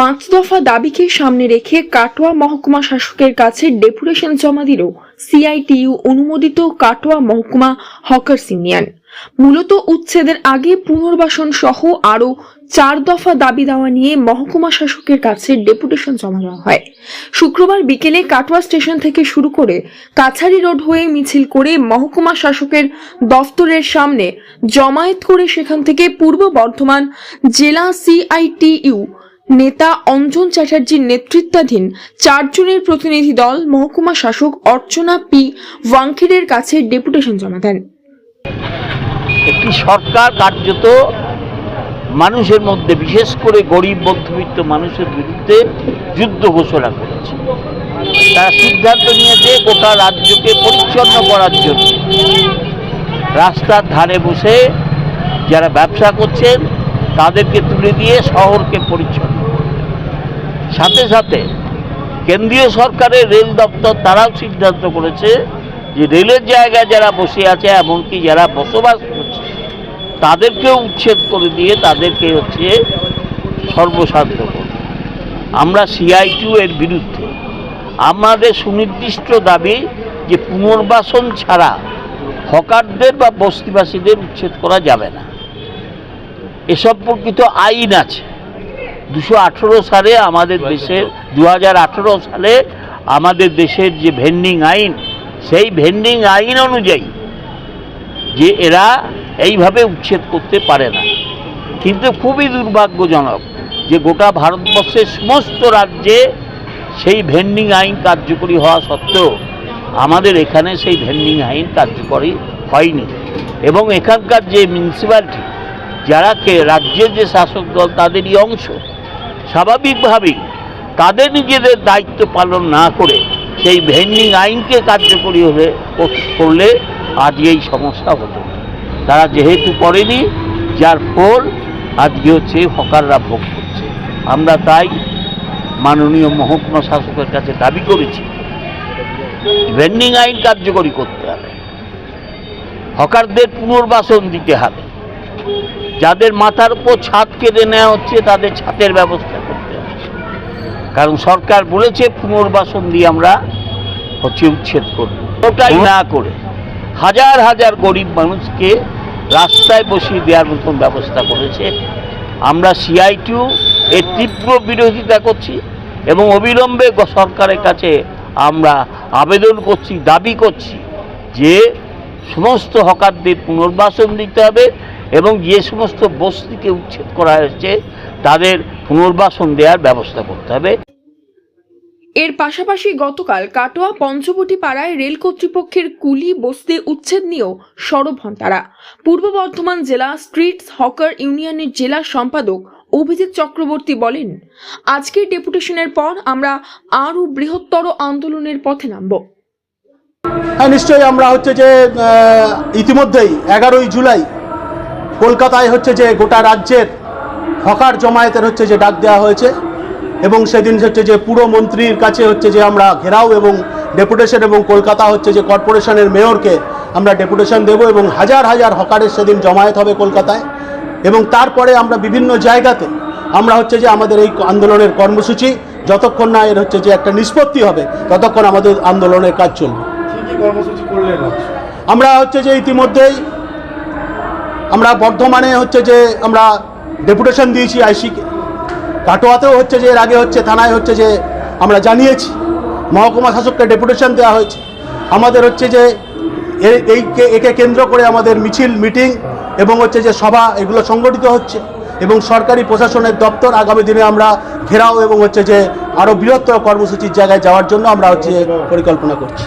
পাঁচ দফা দাবিকে সামনে রেখে কাটোয়া মহকুমা শাসকের কাছে ডেপুটেশন জমা দিল সিআইটিইউ অনুমোদিত কাটোয়া মহকুমা হকার্স ইউনিয়ন মূলত উচ্ছেদের আগে পুনর্বাসন সহ আরও চার দফা দাবি দেওয়া নিয়ে মহকুমা শাসকের কাছে ডেপুটেশন জমা দেওয়া হয়। শুক্রবার বিকেলে কাটোয়া স্টেশন থেকে শুরু করে কাছারি রোড হয়ে মিছিল করে মহকুমা শাসকের দফতরের সামনে জমায়েত করে সেখান থেকে পূর্ব বর্ধমান জেলা সিআইটিইউ নেতা অঞ্জন চ্যাটার্জির নেতৃত্বাধীন চারজনের প্রতিনিধি দল মহকুমা শাসক অর্চনা পি ওয়াংখেড়ের কাছে ডেপুটেশন জমা দেন। একটি সরকার কার্যত মানুষের মধ্যে, বিশেষ করে গরিব, মধ্যবিত্ত মানুষের বিরুদ্ধে যুদ্ধ ঘোষণা করেছে। তারা সিদ্ধান্ত নিয়েছে গোটা রাজ্যকে পরিচ্ছন্ন করার জন্য। রাস্তার ধারে বসে যারা ব্যবসা করছেন, তাদেরকে তুলে দিয়ে শহরকে পরিচ্ছন্ন সাথে সাথে কেন্দ্রীয় সরকারের রেল দপ্তর তারাও সিদ্ধান্ত করেছে যে রেলের জায়গায় যারা বসে আছে, এমনকি যারা বসবাস করছে, তাদেরকেও উচ্ছেদ করে দিয়ে তাদেরকে হচ্ছে সর্বশান্ত করবে। আমরা সিআইটিউ এর বিরুদ্ধে আমাদের সুনির্দিষ্ট দাবি যে পুনর্বাসন ছাড়া হকারদের বা বস্তিবাসীদের উচ্ছেদ করা যাবে না। এ সম্পর্কিত আইন আছে। দুশো আঠেরো সালে আমাদের দেশের দু হাজার আঠেরো সালে আমাদের দেশের যে ভেন্ডিং আইন সেই ভেন্ডিং আইন অনুযায়ী যে এরা এইভাবে উচ্ছেদ করতে পারে না। কিন্তু খুবই দুর্ভাগ্যজনক যে গোটা ভারতবর্ষের সমস্ত রাজ্যে সেই ভেন্ডিং আইন কার্যকরী হওয়া সত্ত্বেও আমাদের এখানে সেই ভেন্ডিং আইন কার্যকরী হয়নি। এবং এখানকার যে মিউনিসিপ্যালিটি যারা কে রাজ্যের যে শাসক দল তাদেরই অংশ স্বাভাবিকভাবেই তাদের নিজেদের দায়িত্ব পালন না করে সেই ভেন্ডিং আইনকে কার্যকরী হলে করলে আজকে এই সমস্যা হতো। তারা যেহেতু করেনি, যার ফল আজকে হচ্ছে হকাররা ভোগ করছে। আমরা তাই মাননীয় মহকুমা শাসকের কাছে দাবি করেছি, ভেন্ডিং আইন কার্যকরী করতে হবে। হকারদের পুনর্বাসন দিতে হবে। যাদের মাথার উপর ছাদ কেটে নেওয়া হচ্ছে, তাদের ছাদের ব্যবস্থা কারণ সরকার বলেছে পুনর্বাসন দিয়ে আমরা হচ্ছে উচ্ছেদ করব। ওটাই না করে হাজার হাজার গরিব মানুষকে রাস্তায় বসিয়ে দেওয়ার মতন ব্যবস্থা করেছে। আমরা সিআইটিউ এর তীব্র বিরোধিতা করছি এবং অবিলম্বে সরকারের কাছে আমরা আবেদন করছি, দাবি করছি যে সমস্ত হকারদের পুনর্বাসন দিতে হবে। এবং যে সমস্ত বস্তিকে উচ্ছেদ করা হয়েছে তাদের পুনর্বাসন দেওয়ার ব্যবস্থা করতে হবে। এর পাশাপাশি গতকাল কাটোয়া পঞ্চবটি পাড়ায় রেল কর্তৃপক্ষের কুলি বস্তি উচ্ছেদ নিয়েও সরব হন তারা। পূর্ব বর্ধমান জেলা স্ট্রিটস হকার ইউনিয়নের জেলা সম্পাদক অভিজিৎ চক্রবর্তী বলেন আজকের ডেপুটেশনের পর আমরা আরও বৃহত্তর আন্দোলনের পথে নামব। হ্যাঁ নিশ্চয়ই আমরা হচ্ছে যে ইতিমধ্যেই এগারোই জুলাই কলকাতায় হচ্ছে যে গোটা রাজ্যের হকার জমায়েতের হচ্ছে যে ডাক দেওয়া হয়েছে এবং সেদিন হচ্ছে যে পুরো মন্ত্রীর কাছে হচ্ছে যে আমরা ঘেরাও এবং ডেপুটেশন এবং কলকাতা হচ্ছে যে কর্পোরেশনের মেয়রকে আমরা ডেপুটেশন দেব এবং হাজার হাজার হকারের সেদিন জমায়েত হবে কলকাতায় এবং তারপরে আমরা বিভিন্ন জায়গাতে আমরা হচ্ছে যে আমাদের এই আন্দোলনের কর্মসূচি যতক্ষণ না এর হচ্ছে যে একটা নিষ্পত্তি হবে ততক্ষণ আমাদের আন্দোলনের কাজ চলবে। আমরা হচ্ছে যে ইতিমধ্যেই আমরা বর্ধমানে হচ্ছে যে আমরা ডেপুটেশন দিয়েছি আইসিকে কাটোয়াতেও হচ্ছে যে এর আগে হচ্ছে, থানায় হচ্ছে যে আমরা জানিয়েছি। মহকুমা শাসককে ডেপুটেশন দেওয়া হয়েছে। আমাদের হচ্ছে যে এই একে কেন্দ্র করে আমাদের মিছিল, মিটিং এবং হচ্ছে যে সভা এগুলো সংগঠিত হচ্ছে এবং সরকারি প্রশাসনের দপ্তর আগামী দিনে আমরা ঘেরাও এবং হচ্ছে যে আরও বৃহত্তর কর্মসূচির জায়গায় যাওয়ার জন্য আমরা হচ্ছে পরিকল্পনা করছি।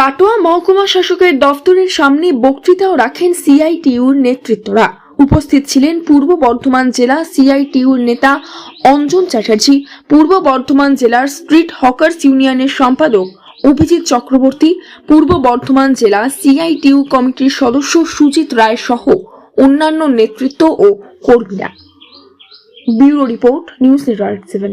কাটোয়া মহকুমা শাসকের দফতরের সামনে বক্তৃতাও রাখেন সিআইটিউর নেতৃত্বরা। উপস্থিত ছিলেন পূর্ব বর্ধমান জেলা সিআইটিউর নেতা অঞ্জন চ্যাটার্জি, পূর্ব বর্ধমান জেলার স্ট্রিট হকার্স ইউনিয়নের সম্পাদক অভিজিৎ চক্রবর্তী, পূর্ব বর্ধমান জেলা সিআইটিউ কমিটির সদস্য সুজিত রায় সহ অন্যান্য নেতৃত্ব ও কর্মীরা। Bureau report news network seven.